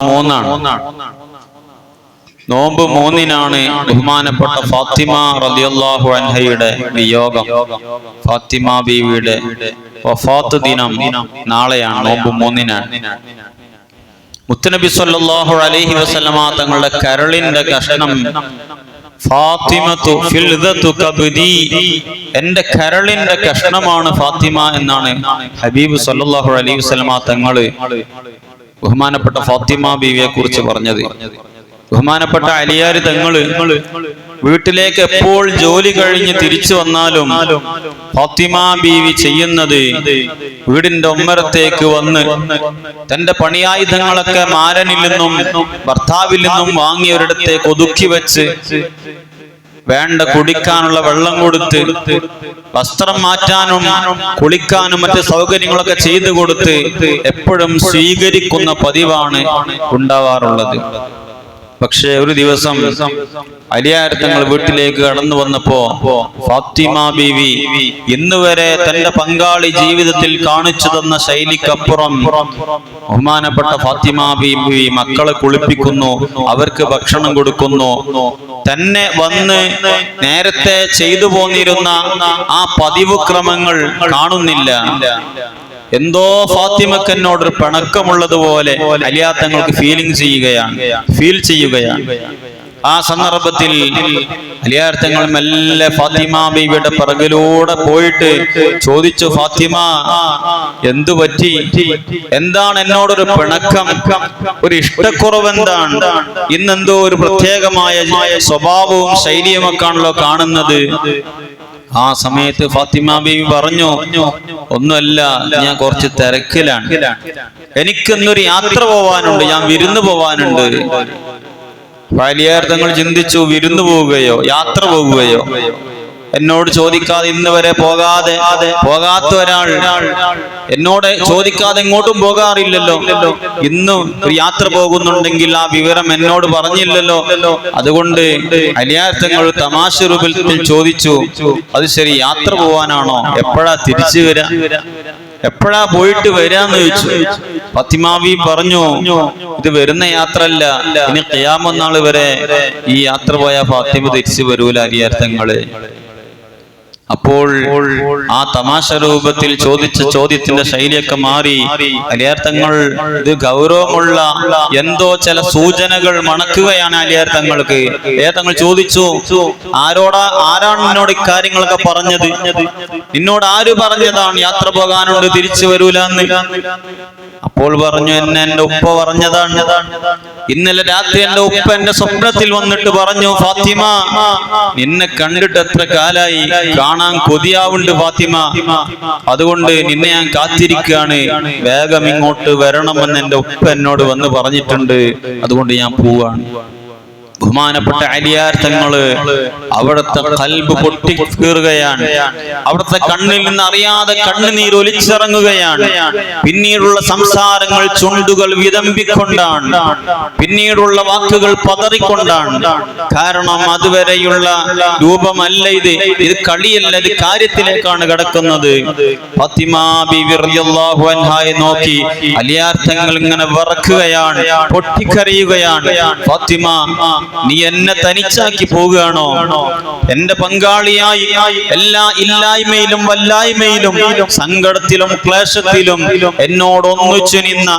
മൂന്നാണ്. നോമ്പ് മൂന്നിനാണ് ബഹുമാനപ്പെട്ട ഫാത്തിമ റളിയല്ലാഹു അൻഹയുടെ വിയോഗം. ഫാത്തിമ ബീവിയുടെ വഫാത്ത് ദിനം നാളെയാണ് നോമ്പ് മൂന്നിനാണ് മുത്തനബി സല്ലാഹു അലൈഹി വസല്ലമ തങ്ങളുടെ കരളിന്റെ കഷ്ണം ഫാത്തിമത്തു കബ്ദി എന്റെ കരളിന്റെ കഷ്ണമാണ് ഫാത്തിമ എന്നാണ് ഹബീബ് സല്ലാഹു അലൈഹി വസല്ലമ തങ്ങൾ ബഹുമാനപ്പെട്ട ഫാത്തിമ ബീവിയെ കുറിച്ച് പറഞ്ഞത്. ബഹുമാനപ്പെട്ട അലിയാര് തങ്ങൾ വീട്ടിലേക്ക് എപ്പോൾ ജോലി കഴിഞ്ഞ് തിരിച്ചു വന്നാലും ഫാത്തിമ ബീവി ചെയ്യുന്നത് വീടിന്റെ ഒമ്മരത്തേക്ക് വന്ന് തന്റെ പണിയായുധങ്ങളൊക്കെ മാരനിൽ നിന്നും ഭർത്താവിൽ നിന്നും വാങ്ങിയവരിടത്തേക്ക് ഒതുക്കി വെച്ച് വേണ്ട കുടിക്കാനുള്ള വെള്ളം കൊടുത്ത് വസ്ത്രം മാറ്റാനും കുളിക്കാനും മറ്റ് സൗകര്യങ്ങളൊക്കെ ചെയ്തു കൊടുത്ത് എപ്പോഴും സ്വീകരിക്കുന്ന പതിവാണ് ഉണ്ടാവാറുള്ളത്. പക്ഷേ ഒരു ദിവസം അലിയാരത്തങ്ങൾ വീട്ടിലേക്ക് കടന്നു വന്നപ്പോ ഫാത്തിമ ബീവി ഇന്ന് വരെ തന്റെ പങ്കാളി ജീവിതത്തിൽ കാണിച്ചു തന്ന ശൈലിക്കപ്പുറം ബഹുമാനപ്പെട്ട ഫാത്തിമ ബീവി മക്കളെ കുളിപ്പിക്കുന്നു അവർക്ക് ഭക്ഷണം കൊടുക്കുന്നു. തന്നെ വന്ന് നേരത്തെ ചെയ്തു പോന്നിരുന്ന ആ പതിവ് ക്രമങ്ങൾ കാണുന്നില്ല. എന്തോ ഫാത്തിമക്കന്നോട് ഫാത്തിമക്ക് എന്നോടൊരു പിണക്കമുള്ളതുപോലെ അലിയാത്തങ്ങൾക്ക് ഫീലിംഗ് ചെയ്യുകയാണ് ഫീൽ ചെയ്യുകയാണ്. ആ സന്ദർഭത്തിൽ അലിയാർത്ഥങ്ങൾ മെല്ലെ ഫാത്തിമ ബീവിയുടെ പിറകിലൂടെ പോയിട്ട് ചോദിച്ചു ഫാത്തിമ എന്തു പറ്റി? എന്താണ് എന്നോടൊരു പിണക്കം? ഒരു ഇഷ്ടക്കുറവ് എന്താണ് ഇന്നെന്തോ ഒരു പ്രത്യേകമായ സ്വഭാവവും ശൈലിയുമൊക്കെ ആണല്ലോ കാണുന്നത്. ആ സമയത്ത് ഫാത്തിമ ബീവി പറഞ്ഞു ഒന്നുമല്ല ഞാൻ കുറച്ച് തിരക്കിലാണ്. എനിക്കിന്നൊരു യാത്ര പോവാനുണ്ട് ഞാൻ വിരുന്ന് പോവാനുണ്ട്. തങ്ങൾ ചിന്തിച്ചു വിരുന്ന് പോവുകയോ യാത്ര പോകുകയോ എന്നോട് ചോദിക്കാതെ ഇന്ന് വരെ പോകാതെ പോകാത്ത ഒരാൾ എന്നോട് ചോദിക്കാതെ എങ്ങോട്ടും പോകാറില്ലല്ലോ. ഇന്ന് ഒരു യാത്ര പോകുന്നുണ്ടെങ്കിൽ ആ വിവരം എന്നോട് പറഞ്ഞില്ലല്ലോ. അതുകൊണ്ട് അലിയാർത്ഥങ്ങൾ തമാശ രൂപത്തിൽ ചോദിച്ചു അത് ശരി യാത്ര പോവാനാണോ? എപ്പോഴാ തിരിച്ചു വരാ? എപ്പോഴാ പോയിട്ട് വരാന്ന് ചോദിച്ചു. ഫത്തിമാവി പറഞ്ഞു ഇത് വരുന്ന യാത്ര അല്ല ഇനി ഖിയാമന്നാൾ വരെ ഈ യാത്ര പോയ ഫാത്തിമ തിരിച്ചു വരൂല അരിയാർത്ഥങ്ങൾ അപ്പോൾ ആ തമാശ രൂപത്തിൽ ചോദിച്ച ചോദ്യത്തിന്റെ ശൈലിയൊക്കെ മാറി. അലിയർത്ഥങ്ങൾ ഇത് ഗൗരവമുള്ള എന്തോ ചില സൂചനകൾ മണക്കുകയാണ് അലിയർത്ഥങ്ങൾക്ക് അലിയർത്ഥങ്ങൾ ചോദിച്ചു ആരോടാ ആരാണ് നിന്നോട് ഇക്കാര്യങ്ങളൊക്കെ പറഞ്ഞത്? നിന്നോട് ആര് പറഞ്ഞതാണ് യാത്ര പോകാനുണ്ട് തിരിച്ചു വരൂല അപ്പോൾ പറഞ്ഞു എന്നെ എന്റെ ഉപ്പ പറഞ്ഞതാണ്. ഇന്നലെ രാത്രി എന്റെ ഉപ്പ എന്റെ സ്വപ്നത്തിൽ വന്നിട്ട് പറഞ്ഞു ഫാത്തിമ നിന്നെ കണ്ടിട്ട് എത്ര കാലായി? കാണാൻ കൊതിയാവുണ്ട് ഫാത്തിമ. അതുകൊണ്ട് നിന്നെ ഞാൻ കാത്തിരിക്കുകയാണ്. വേഗം ഇങ്ങോട്ട് വരണമെന്ന് എന്റെ ഉപ്പ എന്നോട് വന്ന് പറഞ്ഞിട്ടുണ്ട്. അതുകൊണ്ട് ഞാൻ പോവാണ്. ബഹുമാനപ്പെട്ട അലിയാർ തങ്ങൾ അവിടുത്തെ കൽബ് പൊട്ടി കീറുകയാണ് അവിടുത്തെ കണ്ണിൽ നിന്ന് അറിയാതെ കണ്ണുനീർ ഒലിച്ചിറങ്ങുകയാണ്. പിന്നീടുള്ള സംസാരങ്ങൾ ചുണ്ടുകൾ വിതമ്പിക്കൊണ്ടാണ്. പിന്നീടുള്ള വാക്കുകൾ പതറിക്കൊണ്ടാണ്. കാരണം അതുവരെയുള്ള രൂപമല്ല ഇത്. ഇത് കളിയല്ല ഇത് കാര്യത്തിലേക്കാണ് കിടക്കുന്നത്. നോക്കി അലിയാർത്ഥങ്ങൾ ഇങ്ങനെ വിറക്കുകയാണ് പൊട്ടിക്കറിയുകയാണ് ഫാത്തിമ നീ എന്നെ തനിച്ചാക്കി പോവുകയാണോ? എന്റെ പങ്കാളിയായി എല്ലാ ഇല്ലായ്മയിലും വല്ലായ്മയിലും സങ്കടത്തിലും ക്ലേശത്തിലും എന്നോട് ഒന്നിച്ചു നിന്ന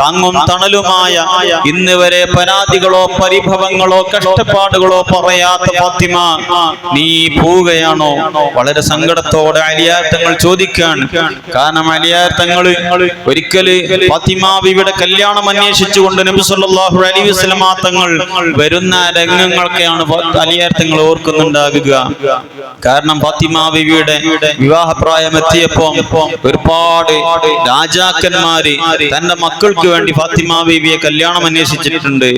താങ്ങും തണലുമായ ഇന്ന് വരെ പരാതികളോ പരിഭവങ്ങളോ കഷ്ടപ്പാടുകളോ പറയാത്ത ഫാത്തിമ നീ പോവുകയാണോ? വളരെ സങ്കടത്തോടെ അലിയാത്തങ്ങൾ ചോദിക്കാൻ കാരണം അലിയാത്തങ്ങൾ ഒരിക്കൽ ഫാത്തിമ ബിയുടെ കല്യാണം അന്വേഷിച്ചുകൊണ്ട് നബി സല്ലല്ലാഹു അലൈഹി വസല്ലമ തങ്ങൾ വരുന്ന രംഗങ്ങളൊക്കെയാണ് അലിയാർത്ഥങ്ങൾ ഓർക്കുന്നുണ്ടാകുക. കാരണം ഫാത്തിമ വിവാഹപ്രായം എത്തിയപ്പോ ഒരുപാട് രാജാക്കന്മാര് തന്റെ മക്കൾക്ക് വേണ്ടി ഫാത്തിമ കല്യാണം അന്വേഷിച്ചിട്ടുണ്ട്.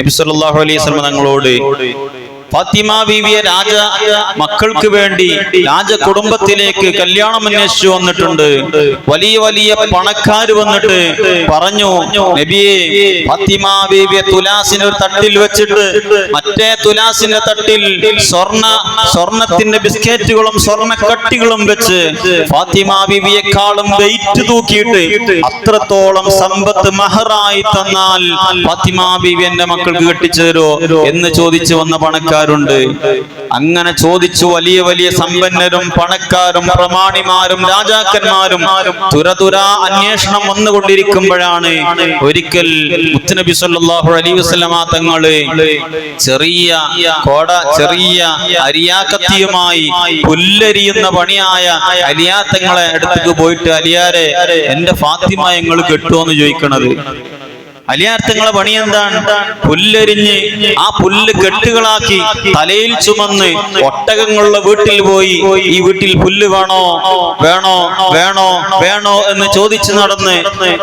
നബി സല്ലല്ലാഹു അലൈഹി തങ്ങളോട് ഫാത്തിമ ബീവിയെ രാജ മക്കൾക്ക് വേണ്ടി രാജ കുടുംബത്തിലേക്ക് കല്യാണം അന്വേഷിച്ചു വന്നിട്ടുണ്ട്. വലിയ വലിയ പണക്കാർ വന്നിട്ട് പറഞ്ഞു നബിയെ ഫാത്തിമ ബീവിയെ തുലാസിന് ഒരു തട്ടിൽ വെച്ചിട്ട് മറ്റേ തുലാസിന്റെ തട്ടിൽ സ്വർണ സ്വർണത്തിന്റെ ബിസ്ക്കറ്റുകളും സ്വർണ കട്ടികളും വെച്ച് ഫാത്തിമ ബീവിയെക്കാളും വെയിറ്റ് തൂക്കിയിട്ട് അത്രത്തോളം സമ്പത്ത് മഹറായി തന്നാൽ ഫാത്തിമ ബീവി എന്റെ മക്കൾക്ക് കെട്ടിച്ചു തരോ എന്ന് ചോദിച്ചു വന്ന പണക്കാരുണ്ട് അങ്ങനെ ചോദിച്ചു വലിയ വലിയ സമ്പന്നരും പണക്കാരും പ്രമാണിമാരും രാജാക്കന്മാരും തുരതുര അന്വേഷണം വന്നുകൊണ്ടിരിക്കുമ്പോഴാണ് ഒരിക്കൽ മുത്തനബി സല്ലല്ലാഹു അലൈഹി വസല്ലമ തങ്ങൾ ചെറിയ കോട ചെറിയ അരിയാക്കത്തിയുമായി പുല്ലരിയുന്ന പണിയായ അലിയാത്തങ്ങളെ അടുത്തേക്ക് പോയിട്ട് അലിയാരെ എന്റെ ഫാത്തിമ ഞങ്ങൾ കെട്ടുമോന്ന് ചോദിക്കണത്? അലിയാർത്ഥങ്ങളെ പണി എന്താണ് പുല്ലരിഞ്ഞ് ആ പുല്ല് കെട്ടുകളാക്കി തലയിൽ ചുമന്ന് ഒട്ടകങ്ങളുടെ വീട്ടിൽ പോയി ഈ വീട്ടിൽ പുല്ല് വേണോ? വേണോ? വേണോ? വേണോ എന്ന് ചോദിച്ചു നടന്ന്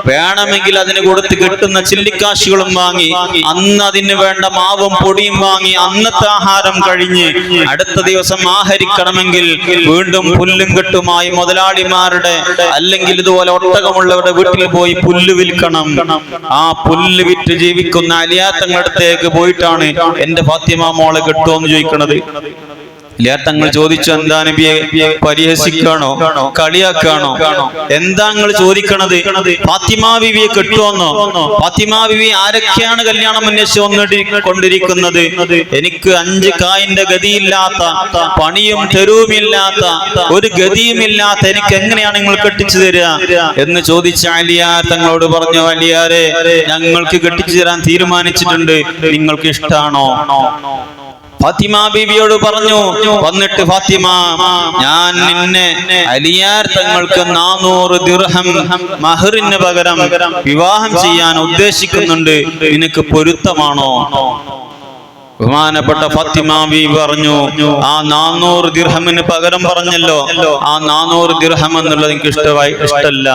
വേണമെങ്കിൽ അതിന് കൊടുത്ത് കിട്ടുന്ന ചില്ലിക്കാശികളും വാങ്ങി അന്ന് അതിന് വേണ്ട മാവും പൊടിയും വാങ്ങി അന്നത്തെ ആഹാരം കഴിഞ്ഞ് അടുത്ത ദിവസം ആഹരിക്കണമെങ്കിൽ വീണ്ടും പുല്ലും കെട്ടുമായി മുതലാളിമാരുടെ അല്ലെങ്കിൽ ഇതുപോലെ ഒട്ടകമുള്ളവരുടെ വീട്ടിൽ പോയി പുല്ല് വിൽക്കണം. ആ പുല്ല് വിറ്റ് ജീവിക്കുന്ന അലിയാത്തങ്ങളടുത്തേക്ക് പോയിട്ടാണ് എന്റെ ഫാത്തിമ മോളെ കിട്ടുമെന്ന് ചോദിക്കണത്. ലിയാത്തങ്ങൾ ചോദിച്ചു എന്താ നബിയെ പരിഹസിക്കാണോ? കളിയാക്കാണോ? എന്താ നിങ്ങൾ ചോദിക്കണത്? ഫാത്തിമാ ബിവിയെ കിട്ടുമെന്നോ ഫാത്തിമാ ബിവി ആരൊക്കെയാണ് കല്യാണം അന്വേഷിച്ച് വന്നിട്ട് കൊണ്ടിരിക്കുന്നത്? എനിക്ക് അഞ്ച് കായിന്റെ ഗതിയില്ലാത്ത പണിയും തെരുവുമില്ലാത്ത ഒരു ഗതിയും ഇല്ലാത്ത എനിക്ക് എങ്ങനെയാണ് നിങ്ങൾ കെട്ടിച്ചു തരിക? എന്ന് ചോദിച്ച അലിയാർ തങ്ങളോട് പറഞ്ഞു അലിയാരെ ഞങ്ങൾക്ക് കെട്ടിച്ചു തരാൻ തീരുമാനിച്ചിട്ടുണ്ട്. നിങ്ങൾക്ക് ഇഷ്ടാണോ? ഫാത്തിമ ബീവിയോട് പറഞ്ഞു വന്നിട്ട് ഫാത്തിമ ഞാൻ നിന്നെ അലിയാർ തങ്ങൾക്ക് നാനൂറ് ദിർഹം മഹറിന് പകരം വിവാഹം ചെയ്യാൻ ഉദ്ദേശിക്കുന്നുണ്ട്. നിനക്ക് പൊരുത്തമാണോ? ബഹുമാനപ്പെട്ട ഫത്തിമാവി പറഞ്ഞു ആ നാനൂറ് ദിർഹമിന് പകരം പറഞ്ഞല്ലോ. ആ നാനൂറ് ദിർഹം എന്നുള്ളത് എനിക്ക് ഇഷ്ടമായി ഇഷ്ടമല്ല.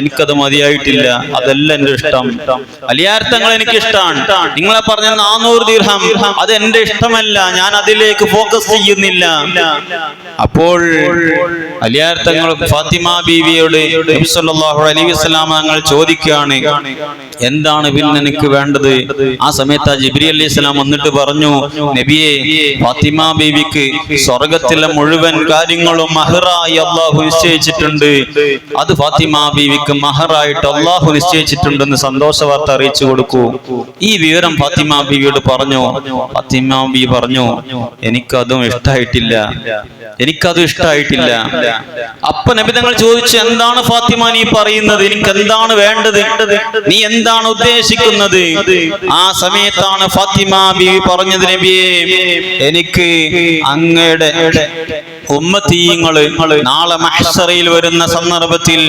എനിക്കത് മതിയായിട്ടില്ല. അതല്ല എന്റെ ഇഷ്ടം. അലിയാർത്ഥങ്ങൾ എനിക്ക് ഇഷ്ടമാണ്. നിങ്ങളെ പറഞ്ഞ നാനൂറ് ദിർഹം അത് എന്റെ ഇഷ്ടമല്ല. ഞാൻ അതിലേക്ക് ഫോക്കസ് ചെയ്യുന്നില്ല. അപ്പോൾ അലിയാർത്ഥങ്ങൾ ഫാത്തിമ ബീവിയോട് അലൈഹി വസല്ലം തങ്ങൾ ചോദിക്കുകയാണ് എന്താണ് പിന്നെ എനിക്ക് വേണ്ടത്? ആ സമയത്ത് ആ ജിബ്രി അലൈഹി സ്വലാം വന്നിട്ട് പറഞ്ഞു നബിയെ ഫാത്തിമ ബീവിക്ക് സ്വർഗത്തിലെ മുഴുവൻ കാര്യങ്ങളും മഹറായി അള്ളാഹു നിശ്ചയിച്ചിട്ടുണ്ട്. അത് ഫാത്തിമ ബീവിക്ക് മഹറായിട്ട് അള്ളാഹു നിശ്ചയിച്ചിട്ടുണ്ടെന്ന് സന്തോഷ വാർത്ത അറിയിച്ചു കൊടുക്കൂ. ഈ വിവരം ഫാത്തിമ ബീവിയോട് പറഞ്ഞു. ഫാത്തിമ ബീവി പറഞ്ഞു എനിക്കതും ഇഷ്ടായിട്ടില്ല. എനിക്കതും ഇഷ്ടായിട്ടില്ല. അപ്പൊ നബിതങ്ങൾ ചോദിച്ചു എന്താണ് ഫാത്തിമ നീ പറയുന്നത്? എനിക്ക് എന്താണ് വേണ്ടത്? നീ എന്താണ് ഉദ്ദേശിക്കുന്നത്? ആ സമയത്താണ് ഫാത്തിമ ബീവി പറഞ്ഞത് നബിയെ എനിക്ക് അങ്ങയുടെ ഉമ്മത്തീയങ്ങൾ നാളെ മഹ്സറയിൽ വരുന്ന സന്ദർഭത്തിൽ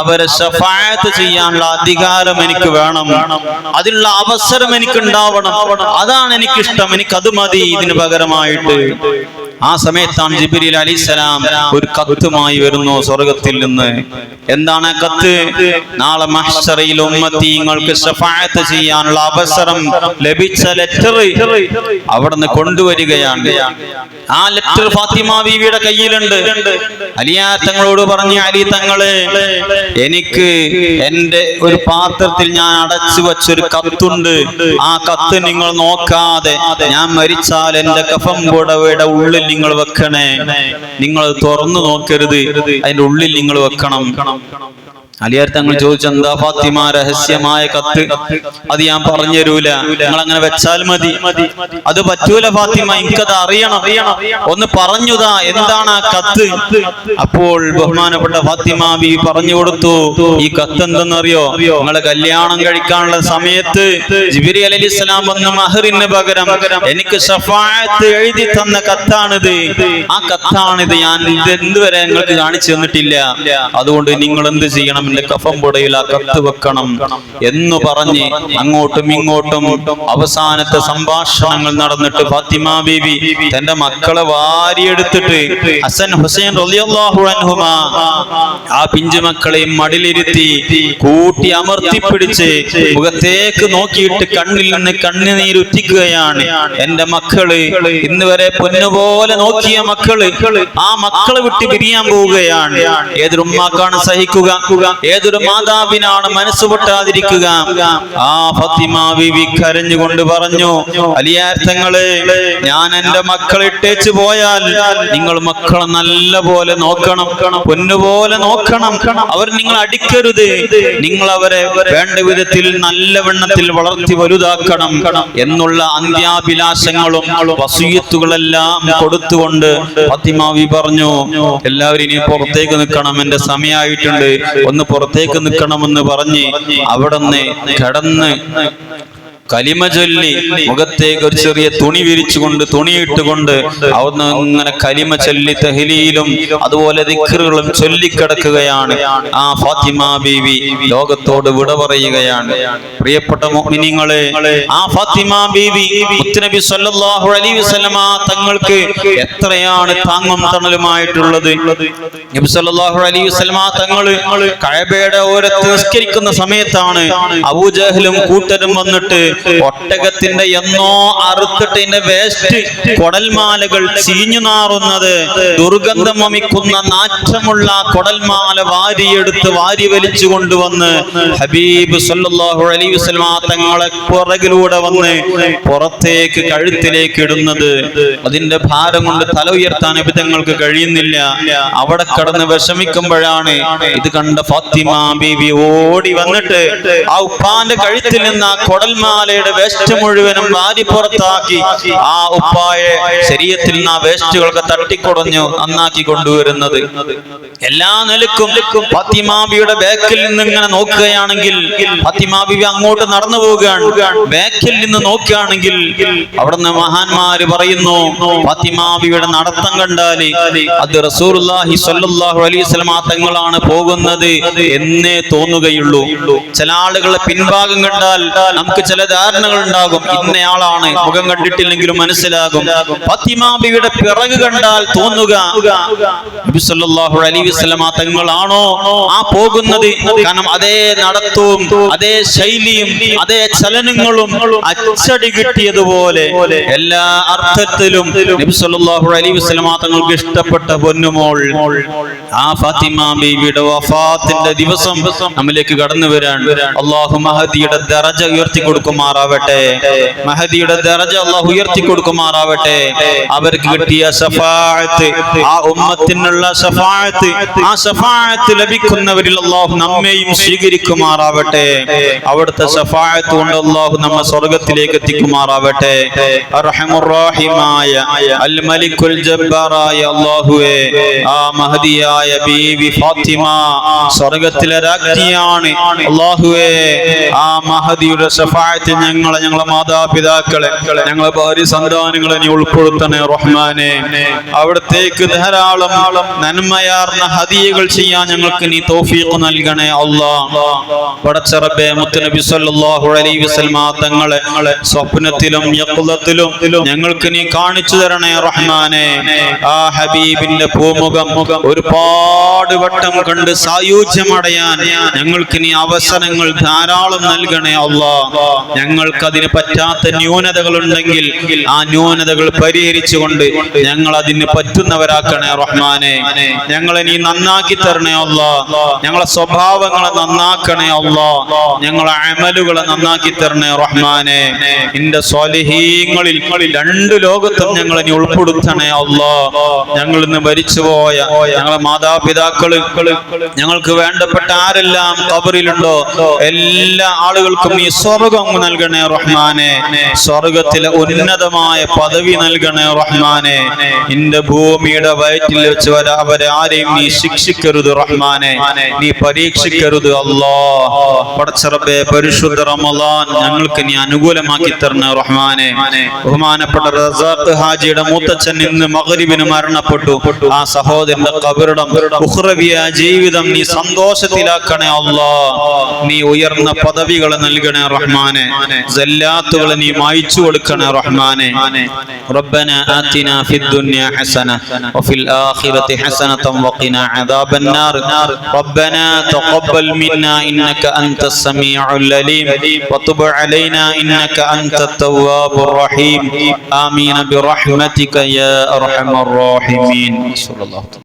അവരെ ഷഫായത്ത് ചെയ്യാനുള്ള അധികാരം എനിക്ക് വേണം. അതിനുള്ള അവസരം എനിക്ക് ഉണ്ടാവണം അതാണ് എനിക്കിഷ്ടം. എനിക്ക് അത് മതി ഇതിന് പകരമായിട്ട്. ആ സമയത്താണ് ജിബിരിൽ അലിസ്സലാം ഒരു കത്തുമായി വരുന്നു സ്വർഗത്തിൽ നിന്ന്. എന്താണ് കത്ത്? നാളെ മഹ്സറയിൽ ഉമ്മത്തിങ്ങൾക്ക് ഷഫായത്ത് ചെയ്യാനുള്ള അവസരം ലഭിച്ച ലെറ്റർ അവിടുന്ന് കൊണ്ടുവരികയാണ്. ആ ലെറ്റർ ഫാത്തിമ ബീവിയുടെ കയ്യിലുണ്ട്. അലിയാ തങ്ങളോട് പറഞ്ഞു അലി തങ്ങൾ എനിക്ക് എന്റെ ഒരു പാത്രത്തിൽ ഞാൻ അടച്ചു വച്ചൊരു കത്തുണ്ട്. ആ കത്ത് നിങ്ങൾ നോക്കാതെ ഞാൻ മരിച്ചാൽ എന്റെ കഫം പുടവയുടെ ഉള്ളിൽ നിങ്ങൾ വെക്കണേ. നിങ്ങൾ തുറന്നു നോക്കരുത്. അതിന്റെ ഉള്ളിൽ നിങ്ങൾ വെക്കണം. അലിയാർ തങ്ങൾ ചോദിച്ചു എന്താ ഫാത്തിമ രഹസ്യമായ കത്ത്? അത് ഞാൻ പറഞ്ഞു തരൂല. നിങ്ങൾ അങ്ങനെ വെച്ചാൽ മതി. അത് പറ്റൂല ഫാത്തിമ എനിക്കത് അറിയണം. ഒന്ന് പറഞ്ഞുതാ എന്താണ് ആ കത്ത്? അപ്പോൾ ബഹുമാനപ്പെട്ട ഫാത്തിമ ബി പറഞ്ഞു കൊടുത്തു ഈ കത്ത് എന്തെന്നറിയോ? നിങ്ങളെ കല്യാണം കഴിക്കാനുള്ള സമയത്ത് ജിബിരി അലി ഇസ്ലാം വന്ന മഹറിന് പകരം എനിക്ക് ഷഫായത്ത് എഴുതി തന്ന കത്താണിത്. ആ കത്താണിത്. ഞാൻ ഇത് എന്തുവരെ നിങ്ങൾക്ക് കാണിച്ചു തന്നിട്ടില്ല. അതുകൊണ്ട് നിങ്ങൾ എന്ത് ചെയ്യണം എന്റെ കഫം ആ വെക്കണം എന്ന് പറഞ്ഞ് അങ്ങോട്ടും ഇങ്ങോട്ടും അവസാനത്തെ സംഭാഷണങ്ങൾ നടന്നിട്ട് ഫാത്തിമ ബീവി തന്റെ മക്കളെ വാരിയെടുത്തിട്ട് ഹസൻ ഹുസൈൻ ആ പിഞ്ചു മക്കളെയും മടിലിരുത്തി കൂട്ടി അമർത്തിപ്പിടിച്ച് മുഖത്തേക്ക് നോക്കിയിട്ട് കണ്ണിൽ നിന്ന് കണ്ണുനീരുറ്റിക്കുകയാണ് എന്റെ മക്കൾ ഇന്ന് വരെ പൊന്നുപോലെ നോക്കിയ മക്കൾ ആ മക്കളെ വിട്ട് പിരിയാൻ പോവുകയാണ്. ഏതൊരു ഉമ്മാക്കാണ് സഹിക്കുക? ഏതൊരു മാതാവിനാണ് മനസ്സ് പൊട്ടാതിരിക്കുക? ആ ഫത്തിമ ബീവി കരഞ്ഞുകൊണ്ട് പറഞ്ഞു അലിയാർത്ഥങ്ങളെ ഞാൻ എന്റെ മക്കളെ ഇട്ടേച്ചു പോയാൽ നിങ്ങൾ മക്കളെ നല്ല പോലെ നോക്കണം പൊന്നുപോലെ നോക്കണം. അവർ നിങ്ങൾ അടിക്കരുത്. നിങ്ങൾ അവരെ വേണ്ട വിധത്തിൽ നല്ല വെണ്ണത്തിൽ വളർത്തി വലുതാക്കണം എന്നുള്ള അന്ത്യാഭിലാഷങ്ങളും വസൂയത്തുകളെല്ലാം കൊടുത്തുകൊണ്ട് ഫത്തിമാവി പറഞ്ഞു എല്ലാവരും ഇനി പുറത്തേക്ക് നിൽക്കണം. എന്റെ സമയമായിട്ടുണ്ട്. ഒന്ന് പുറത്തേക്ക് നിൽക്കണമെന്ന് പറഞ്ഞ് അവിടെ നിന്ന് കിടന്ന് കലിമ ചൊല്ലി മുഖത്തേക്ക് ഒരു ചെറിയ തുണി വിരിച്ചുകൊണ്ട് തുണിയിട്ടുകൊണ്ട് അവിടുന്ന് ഇങ്ങനെ കലിമ ചൊല്ലി തഹലിയിലും അതുപോലെ ദിക്കറുകളും ചൊല്ലിക്കിടക്കുകയാണ്. ആ ഫാത്തിമ ബീവി ലോകത്തോട് വിട പറയുകയാണ്. പ്രിയപ്പെട്ട മോഹിനിങ്ങളെ ആ ഫാത്തിമ ബീവി മുത്തുനബി സല്ലല്ലാഹു അലൈഹി വസല്ലമ തങ്ങൾക്ക് എത്രയാണ് താങ്ങും തണലുമായിട്ടുള്ളത്? നബി സല്ലല്ലാഹു അലൈഹി വസല്ലമ തങ്ങൾ കഅബയുടെ ഓരത്ത് നിസ്കരിക്കുന്ന സമയത്താണ് അബൂജഹലും കൂട്ടരും വന്നിട്ട് ഒട്ടകത്തിന്റെ എന്നോ അറുത്തിട്ട് വേസ്റ്റ് കൊടൽമാലകൾ ചീഞ്ഞു നാറുന്നത് ദുർഗന്ധം വമിക്കുന്ന നാറ്റമുള്ള കൊടൽമാല വാരിയെടുത്ത് വാരി വലിച്ചു കൊണ്ടുവന്ന് ഹബീബ് സല്ലല്ലാഹു അലൈഹി വസല്ലമ തങ്ങളെ പുറകിലൂടെ വന്ന് പുറത്തേക്ക് കഴുത്തിലേക്ക് ഇടുന്നത്. അതിന്റെ ഭാരം കൊണ്ട് തല ഉയർത്താൻ തങ്ങൾക്ക് കഴിയുന്നില്ല. അവിടെ കടന്ന് വിഷമിക്കുമ്പോഴാണ് ഇത് കണ്ട ഫാത്തിമ ബീവി ഓടി വന്നിട്ട് ആ ഉപ്പാന്റെ കഴുത്തിൽ നിന്ന് ആ കൊടൽമാലയുടെ വേസ്റ്റ് മുഴുവനും വാരി പുറത്താക്കി. ആ ഉപ്പായെ ശരീരത്തിൽ നിന്ന് ആ വേസ്റ്റുകളൊക്കെ തട്ടിക്കുടഞ്ഞു നന്നാക്കി കൊണ്ടുവരുന്നത്. എല്ലാ നിലക്കും ഫാത്തിമാബിയുടെ ബാക്കിൽ നിന്ന് ഇങ്ങനെ നോക്കുകയാണെങ്കിൽ ഫാത്തിമാബി അങ്ങോട്ട് നടന്നു പോവുകയാണ്. ബാക്കിൽ നിന്ന് നോക്കുകയാണെങ്കിൽ അവിടുന്ന് മഹാന്മാര് പറയുന്നു ഫാത്തിമാബിയുടെ നടത്തം കണ്ടാൽ അത് റസൂലുള്ളാഹി സ്വല്ലല്ലാഹു അലൈഹി വസല്ലമ തങ്ങളാണ് പോകുന്നത് എന്നേ തോന്നുകയുള്ളൂ. ചില ആളുകളെ പിൻഭാഗം കണ്ടാൽ നമുക്ക് ചില ധാരണകൾ ഉണ്ടാകും ഇന്നയാളാണ്. മുഖം കണ്ടിട്ടില്ലെങ്കിലും മനസ്സിലാകും. ഫത്തിമാബിയുടെ പിറകു കണ്ടാൽ തോന്നുക. അലൈഹി വസല്ലമ തങ്ങളാണോ ആ പോകുന്നത്? കാരണം അതേ നടത്തവും അതേ ശൈലിയും അതേ ചലനങ്ങളും അച്ചടി കിട്ടിയതുപോലെ എല്ലാ അർത്ഥത്തിലും അലൈഹി വസല്ലമ തങ്ങൾക്ക് ഇഷ്ടപ്പെട്ട പൊന്നുമോൾ ആ ഫാത്തിമ ബീവിയുടെ വഫാത്തിന്റെ ദിവസം നമ്മിലേക്ക് കടന്നു വരാൻ അള്ളാഹു മഹദിയുടെ ദറജ ഉയർത്തി കൊടുക്കുമാറാവട്ടെ മഹദിയുടെ ദർജ അള്ളാഹു ഉയർത്തി കൊടുക്കുമാറാവട്ടെ. അവർക്ക് കിട്ടിയ സഫാഅത്ത് ആ ഉമ്മത്തിനുള്ള സഫാഅത്ത് ആ സഫാഅത്ത് ലഭിക്കുന്നവരിൽ അള്ളാഹു നമ്മെയും സ്വീകരിക്കുമാറാവട്ടെ. അവിടുത്തെ സഫാഅത്ത് കൊണ്ട് അള്ളാഹു നമ്മെ സ്വർഗത്തിലേക്ക് എത്തിക്കുമാറാവട്ടെ. അർഹമുറാഹിമായ അൽ മലിക്കുൽ ജബ്ബാറായ അള്ളാഹുവേ ആ മഹദിയായ ബീവി ഫാത്തിമ സ്വർഗത്തിലെ രാജ്ഞിയാണ് അള്ളാഹുവേ ആ മഹദിയുടെ ഷഫായത്തിൽ ഞങ്ങളെ ഞങ്ങളെ മാതാപിതാക്കളെ ഞങ്ങളെ ഭാര്യ സന്താനങ്ങളെ നീ ഉൾപ്പെടുത്തണേ റഹ്മാനെ. അവിടത്തേക്ക് ധാരാളം നന്മയാർന്ന ഹദിയകൾ ചെയ്യാൻ ഞങ്ങൾക്ക് നീ തോഫീഖ് നൽകണേ അള്ളാ. പടച്ചറബെ മുത്തനബി സല്ലല്ലാഹു അലൈഹി വസല്ലമ തങ്ങളെ സ്വപ്നത്തിലും യഖ്ലത്തിലും ഞങ്ങൾക്ക് നീ കാണിച്ചു തരണേ റഹ്മാനെ. ആ ഹബീബിന്റെ പൂമുഖം ഒരുപാട് വട്ടം കണ്ട് സായുജ്യമടയാൻ ഞങ്ങൾക്ക് നീ അവസരങ്ങൾ ധാരാളം നൽകണേ അള്ളാ. ഞങ്ങൾക്ക് അതിന് പറ്റാത്ത ന്യൂനതകൾ ഉണ്ടെങ്കിൽ ആ ന്യൂനതകൾ പരിഹരിച്ചുകൊണ്ട് ഞങ്ങൾ അതിന് പറ്റുന്നവരാക്കണേ റഹ്മാനെ. ഞങ്ങളെ നീ നന്നാക്കി തരണേ അല്ലോ ഞങ്ങളെ സ്വഭാവങ്ങളെ നന്നാക്കണേ അല്ലോ ഞങ്ങളെ അമലുകളെ നന്നാക്കി തരണേ റഹ്മാനെ. നിന്റെ സ്വലഹീങ്ങളിൽ രണ്ട് ലോകത്തും ഞങ്ങളെ നീ ഉൾപ്പെടുത്തണേ അല്ലോ ഞങ്ങൾ ഇന്ന് മരിച്ചുപോയ ഞങ്ങളെ മാതാപിതാക്കൾ ഞങ്ങൾക്ക് വേണ്ടപ്പെട്ട ആരെല്ലാം കബറിലുണ്ടോ എല്ലാ ആളുകൾക്കും നീ സ്വർഗം നൽകണേ റഹ്മാനെ. സ്വർഗത്തിലെ ഉന്നതമായ പദവി നൽകണേ റഹ്മാനെ. നിന്റെ ഭൂമിയുടെ വയറ്റിൽ വെച്ച് വരെ. അവരെ ആരെയും നീ ശിക്ഷിക്കരുത് റഹ്മാനെ. നീ പരീക്ഷിക്കരുത് അല്ലോ. പടച്ചറബെ പരിശുദ്ധ റമളാൻ ഞങ്ങൾക്ക് നീ അനുകൂലമാക്കി തരണേ റഹ്മാനെ. ബഹുമാനപ്പെട്ട റസാഖ് ഹാജിയുടെ മൂത്തച്ഛൻ ഇന്ന് മഗ്രിബിന് മരണപ്പെട്ടു. ആ സഹോദരന്റെ കബറിടം ഉഹ്റവിയ ജീവിതം നീ സന്തോഷത്തിലാക്കണേ അല്ലാ. നീ ഉയർന്ന പദവികൾ നൽകണേ റഹ്മാനെ. ജല്ലാത്തുകൾ നീ മായ്ച്ചു കൊടുക്കണേ റഹ്മാനെ ربنا آتنا في الدنيا حسنة وفي الآخرة حسنة وقنا عذاب النار ربنا تقبل منا إنك أنت السميع العليم وتب علينا إنك أنت التواب الرحيم آمين برحمتك يا أرحم الراحمين صلى الله عليه وسلم